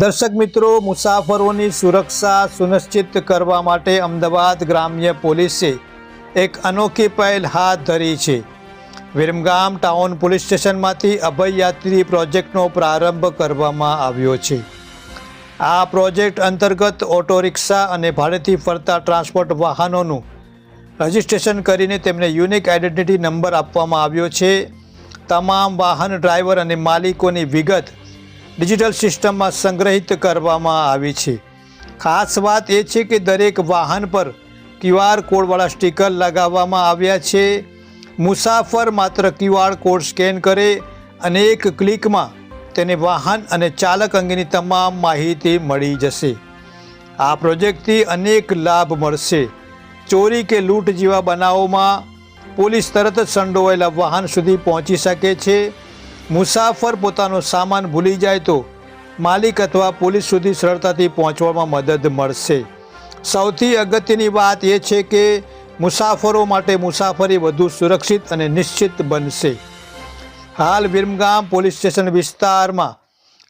દર્શક મિત્રો, મુસાફરોની સુરક્ષા સુનિશ્ચિત કરવા માટે અમદાવાદ ગ્રામ્ય પોલીસે એક અનોખી પહેલ હાથ ધરી છે. વિરમગામ ટાઉન પોલીસ સ્ટેશનમાંથી અભયયાત્રી પ્રોજેક્ટનો પ્રારંભ કરવામાં આવ્યો છે. આ પ્રોજેક્ટ અંતર્ગત ઓટો રિક્ષા અને ભાડેથી ફરતા ટ્રાન્સપોર્ટ વાહનોનું રજિસ્ટ્રેશન કરીને તેમને યુનિક આઇડેન્ટિટી નંબર આપવામાં આવ્યો છે. તમામ વાહન ડ્રાઈવર અને માલિકોની વિગત ડિજિટલ સિસ્ટમમાં સંગ્રહિત કરવામાં આવી છે. ખાસ વાત એ છે કે દરેક વાહન પર ક્યુઆર કોડવાળા સ્ટીકર લગાવવામાં આવ્યા છે. મુસાફર માત્ર ક્યુઆર કોડ સ્કેન કરે અને એક ક્લિકમાં તેને વાહન અને ચાલક અંગેની તમામ માહિતી મળી જશે. આ પ્રોજેક્ટથી અનેક લાભ મળશે. ચોરી કે લૂંટ જેવા બનાવોમાં પોલીસ તરત જ સંડોવાયેલા વાહન સુધી પહોંચી શકે છે. મુસાફર પોતાનો સામાન ભૂલી જાય તો માલિક અથવા પોલીસ સુધી સરળતાથી પહોંચવામાં મદદ મળશે. સૌથી અગત્યની વાત એ છે કે મુસાફરો માટે મુસાફરી વધુ સુરક્ષિત અને નિશ્ચિત બનશે. હાલ વિરમગામ પોલીસ સ્ટેશન વિસ્તારમાં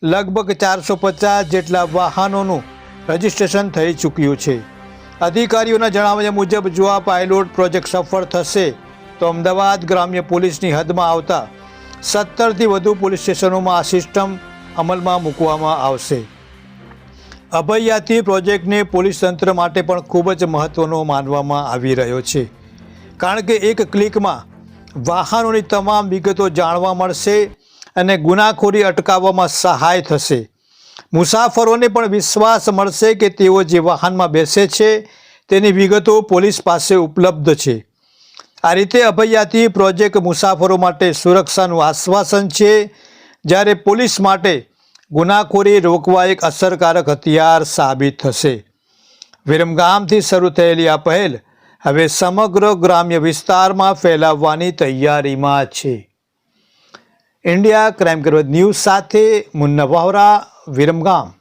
લગભગ ચારસો પચાસ જેટલા વાહનોનું રજિસ્ટ્રેશન થઈ ચૂક્યું છે. અધિકારીઓના જણાવ્યા મુજબ જો આ પાયલોટ પ્રોજેક્ટ સફળ થશે, તો અમદાવાદ ગ્રામ્ય પોલીસની હદમાં આવતા સત્તરથી વધુ પોલીસ સ્ટેશનોમાં આ સિસ્ટમ અમલમાં મૂકવામાં આવશે. અભયયાત્રી પ્રોજેક્ટને પોલીસ તંત્ર માટે પણ ખૂબ જ મહત્ત્વનો માનવામાં આવી રહ્યો છે. કારણ કે એક ક્લિકમાં વાહનોની તમામ વિગતો જાણવા મળશે અને ગુનાખોરી અટકાવવામાં સહાય થશે. મુસાફરોને પણ વિશ્વાસ મળશે કે તેઓ જે વાહનમાં બેસે છે તેની વિગતો પોલીસ પાસે ઉપલબ્ધ છે. આ રીતે અભયયાત્રી પ્રોજેક્ટ મુસાફરો માટે સુરક્ષાનું આશ્વાસન છે. જ્યારે પોલીસ માટે ગુનાખોરી રોકવા એક અસરકારક હથિયાર સાબિત થશે. વિરમગામથી શરૂ થયેલી આ પહેલ હવે સમગ્ર ગ્રામ્ય વિસ્તારમાં ફેલાવવાની તૈયારીમાં છે. ઇન્ડિયા ક્રાઇમ કરવત ન્યૂઝ સાથે મુન્ના વાવરા, વિરમગામ.